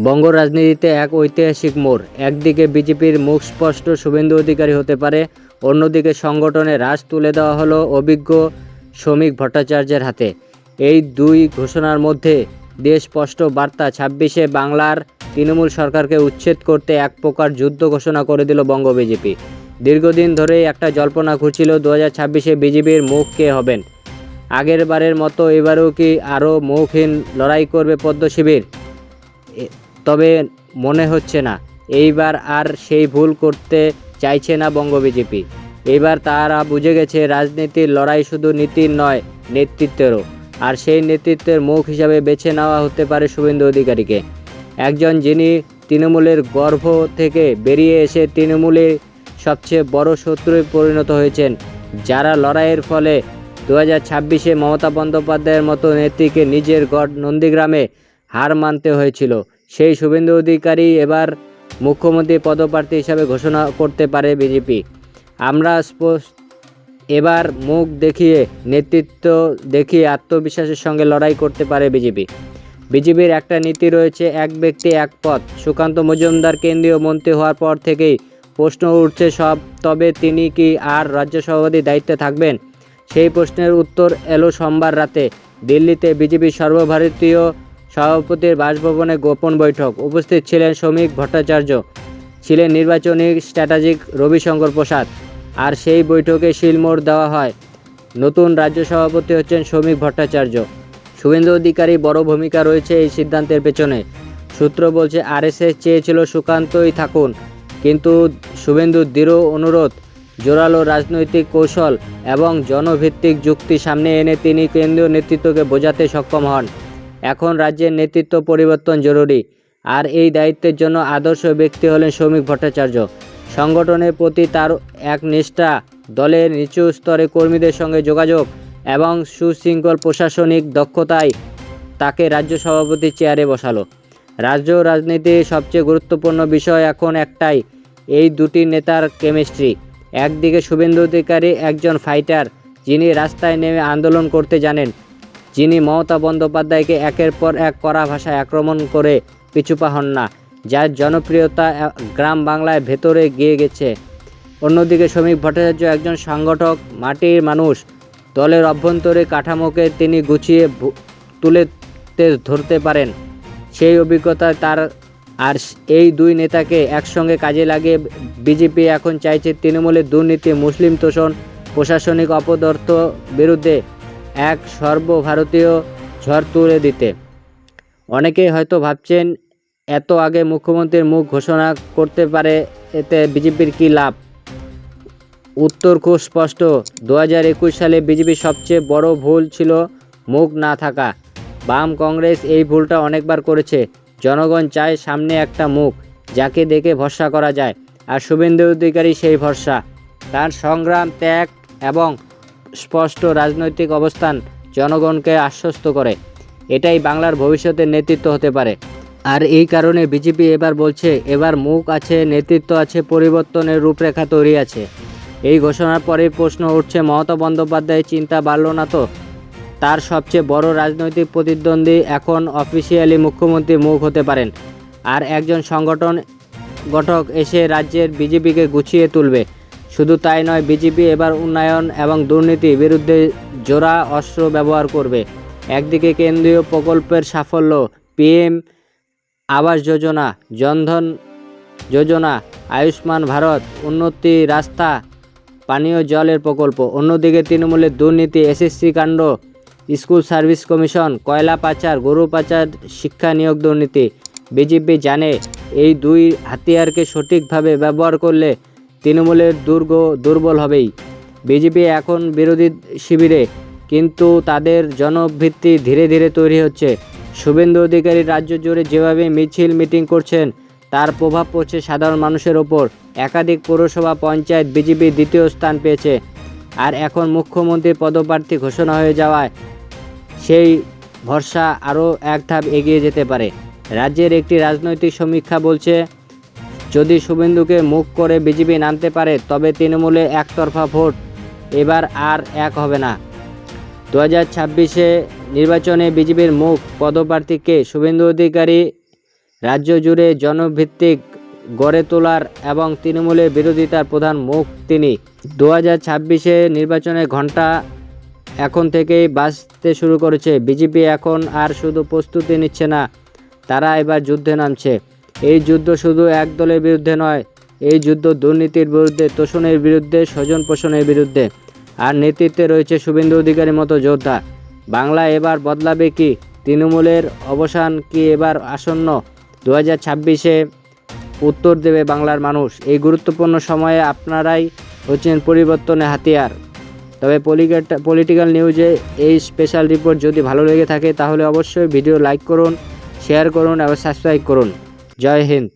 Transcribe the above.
বঙ্গ রাজনীতিতে এক ঐতিহাসিক মোড়। একদিকে বিজেপির মুখ স্পষ্ট শুভেন্দু অধিকারী হতে পারে, অন্যদিকে সংগঠনে রাশ তুলে দেওয়া হলো অভিজ্ঞ শ্রমিক ভট্টাচার্যের হাতে। এই দুই ঘোষণার মধ্যে দেশ স্পষ্ট বার্তা, ছাব্বিশে বাংলার তৃণমূল সরকারকে উচ্ছেদ করতে এক প্রকার যুদ্ধ ঘোষণা করে দিল বঙ্গ বিজেপি। দীর্ঘদিন ধরেই একটা জল্পনা ঘুরছিল দু হাজার ছাব্বিশে বিজেপির মুখ কে হবেন। আগের বারের মতো এবারেও কি আরও মুখহীন লড়াই করবে পদ্ম শিবির এ- তবে মনে হচ্ছে না। এইবার আর সেই ভুল করতে চাইছে না বঙ্গ বিজেপি। এইবার তারা বুঝে গেছে রাজনীতির লড়াই শুধু নীতির নয়, নেতৃত্বেরও। আর সেই নেতৃত্বের মুখ হিসাবে বেছে নেওয়া হতে পারে শুভেন্দু অধিকারীকে। একজন যিনি তৃণমূলের গর্ভ থেকে বেরিয়ে এসে তৃণমূলের সবচেয়ে বড় শত্রুয় পরিণত হয়েছেন, যারা লড়াইয়ের ফলে দু হাজার ছাব্বিশে মমতা বন্দ্যোপাধ্যায়ের মতো নেত্রীকে নিজের গড় নন্দীগ্রামে হার মানতে হয়েছিল। সেই শুভেন্দু অধিকারী এবার মুখ্যমন্ত্রী পদপ্রার্থী হিসাবে ঘোষণা করতে পারে বিজেপি। আমরা স্পষ্ট এবার মুখ দেখিয়ে, নেতৃত্ব দেখিয়ে আত্মবিশ্বাসের সঙ্গে লড়াই করতে পারে বিজেপি। বিজেপির একটা নীতি রয়েছে, এক ব্যক্তি, এক পথ। সুকান্ত মজুমদার কেন্দ্রীয় মন্ত্রী হওয়ার পর থেকেই প্রশ্ন উঠছে সব, তবে তিনি কি আর রাজ্য সভাপতির দায়িত্বে থাকবেন? সেই প্রশ্নের উত্তর এলো সোমবার রাতে। দিল্লিতে বিজেপির সর্বভারতীয় সভাপতির বাসভবনে গোপন বৈঠক। উপস্থিত ছিলেন শ্রমিক ভট্টাচার্য, ছিলেন নির্বাচনী স্ট্র্যাটাজিক রবিশঙ্কর প্রসাদ, আর সেই বৈঠকে শিলমোড় দেওয়া হয়। নতুন রাজ্য সভাপতি হচ্ছেন শ্রমিক ভট্টাচার্য। শুভেন্দু অধিকারী বড় ভূমিকা রয়েছে এই সিদ্ধান্তের পেছনে। সূত্র বলছে, আরএসএস চেয়েছিল সুকান্তই থাকুন, কিন্তু শুভেন্দুর দৃঢ় অনুরোধ, জোরালো রাজনৈতিক কৌশল এবং জনভিত্তিক যুক্তি সামনে এনে তিনি কেন্দ্রীয় নেতৃত্বকে বোঝাতে সক্ষম হন। এখন রাজ্যের নেতৃত্ব পরিবর্তন জরুরি আর এই দায়িত্বের জন্য আদর্শ ব্যক্তি হলেন শ্রমিক ভট্টাচার্য। সংগঠনের প্রতি তার এক নিষ্ঠা, দলের নিচু স্তরে কর্মীদের সঙ্গে যোগাযোগ এবং সুশৃঙ্খল প্রশাসনিক দক্ষতায় তাকে রাজ্য সভাপতি চেয়ারে বসালো। রাজ্য রাজনীতির সবচেয়ে গুরুত্বপূর্ণ বিষয় এখন একটাই, এই দুটি নেতার কেমিস্ট্রি। একদিকে শুভেন্দু অধিকারী একজন ফাইটার, যিনি রাস্তায় নেমে আন্দোলন করতে জানেন যিনি মমতা বন্দ্যোপাধ্যায়কে একের পর এক কড়া ভাষায় আক্রমণ করে পিছুপা হন না, যার জনপ্রিয়তা গ্রাম বাংলায় ভেতরে গিয়ে গেছে। অন্যদিকে শ্রমিক ভট্টাচার্য একজন সংগঠক, মাটির মানুষ। দলের অভ্যন্তরে কাঠামোকে তিনি গুছিয়ে তুলে ধরতে পারেন। সেই অভিজ্ঞতা তার, আর এই দুই নেতাকে একসঙ্গে কাজে লাগিয়ে বিজেপি এখন চাইছে তৃণমূলের দুর্নীতি, মুসলিম তোষণ, প্রশাসনিক অপদর্থ বিরুদ্ধে এক সর্বভারতীয় ঝড় তুলে দিতে। অনেকেই হয়তো ভাবছেন, এত আগে মুখ্যমন্ত্রীর মুখ ঘোষণা করতে পারে, এতে বিজেপির কী লাভ? উত্তর খুব স্পষ্ট দু একুশ সালে বিজেপির সবচেয়ে বড় ভুল ছিল মুখ না থাকা। বাম কংগ্রেস এই ভুলটা অনেকবার করেছে। জনগণ চায় সামনে একটা মুখ, যাকে দেখে ভরসা করা যায়। আর শুভেন্দু অধিকারী সেই ভরসা। তার সংগ্রাম, ত্যাগ এবং স্পষ্ট রাজনৈতিক অবস্থান জনগণকে আশ্বস্ত করে। এটাই বাংলার ভবিষ্যতের নেতৃত্ব হতে পারে। আর এই কারণে বিজেপি এবার বলছে, এবার মুখ আছে, নেতৃত্ব আছে, পরিবর্তনের রূপরেখা তৈরি আছে। এই ঘোষণার পরে প্রশ্ন উঠছে, মমতা বন্দ্যোপাধ্যায়ের চিন্তা বাড়ল না তো? তার সবচেয়ে বড় রাজনৈতিক প্রতিদ্বন্দ্বী এখন অফিসিয়ালি মুখ্যমন্ত্রী মুখ হতে পারেন। আর একজন সংগঠন গঠক এসে রাজ্যের বিজেপিকে গুছিয়ে তুলবে। শুধু তাই নয়, বিজেপি এবার উন্নয়ন এবং দুর্নীতি বিরুদ্ধে জোড়া অস্ত্র ব্যবহার করবে। একদিকে কেন্দ্রীয় প্রকল্পের সাফল্য, পিএম আবাস যোজনা, জনধন যোজনা, আয়ুষ্মান ভারত, উন্নতি রাস্তা, পানীয় জলের প্রকল্প। অন্যদিকে তৃণমূলের দুর্নীতি, এসএসসি কাণ্ড, স্কুল সার্ভিস কমিশন, কয়লা পাচার, গরু পাচার, শিক্ষা নিয়োগ দুর্নীতি। বিজেপি জানে এই দুই হাতিয়ারকে সঠিকভাবে ব্যবহার করলে তৃণমূলের দুর্গ দুর্বল হবেই। বিজেপি এখন বিরোধী শিবিরে, কিন্তু তাদের জনভিত্তি ধীরে ধীরে তৈরি হচ্ছে। শুভেন্দু অধিকারী রাজ্য জুড়ে যেভাবে মিছিল মিটিং করছেন, তার প্রভাব পড়ছে সাধারণ মানুষের ওপর। একাধিক পৌরসভা পঞ্চায়েত বিজেপি দ্বিতীয় স্থান পেয়েছে। আর এখন মুখ্যমন্ত্রী পদপ্রার্থী ঘোষণা হয়ে যাওয়ায় সেই ভরসা আরও এক ধাপ এগিয়ে যেতে পারে। রাজ্যের একটি রাজনৈতিক সমীক্ষা বলছে যদি শুভেন্দুকে মুখ করে বিজেপি নামতে পারে, তবে তৃণমূলে একতরফা ভোট। এবার আর এক হবে না। দু হাজার ছাব্বিশে নির্বাচনে বিজেপির মুখ পদপ্রার্থীকে শুভেন্দু অধিকারী রাজ্য জুড়ে জনভিত্তিক গড়ে তোলার এবং তৃণমূলের বিরোধিতার প্রধান মুখ তিনি। দু হাজার ছাব্বিশে নির্বাচনের ঘণ্টা এখন থেকেই বাঁচতে শুরু করেছে। বিজেপি এখন আর শুধু প্রস্তুতি নিচ্ছে না, তারা এবার যুদ্ধে নামছে। এই যুদ্ধ শুধু এক দলের বিরুদ্ধে নয়, এই যুদ্ধ দুর্নীতির বিরুদ্ধে, তোষণের বিরুদ্ধে স্বজন পোষণের বিরুদ্ধে। আর নেতৃত্বে রয়েছে শুভেন্দু অধিকারীর মতো যোদ্ধা। বাংলা এবার বদলাবে কি? তৃণমূলের অবসান কি এবার আসন্ন? দু হাজার ছাব্বিশে উত্তর দেবে বাংলার মানুষ। এই গুরুত্বপূর্ণ সময়ে আপনারাই হচ্ছেন পরিবর্তনের হাতিয়ার। তবে পলিটিক্যাল নিউজে এই স্পেশাল রিপোর্ট যদি ভালো লেগে থাকে, তাহলে অবশ্যই ভিডিও লাইক করুন, শেয়ার করুন এবং সাবস্ক্রাইব করুন। জয় হিন্দ।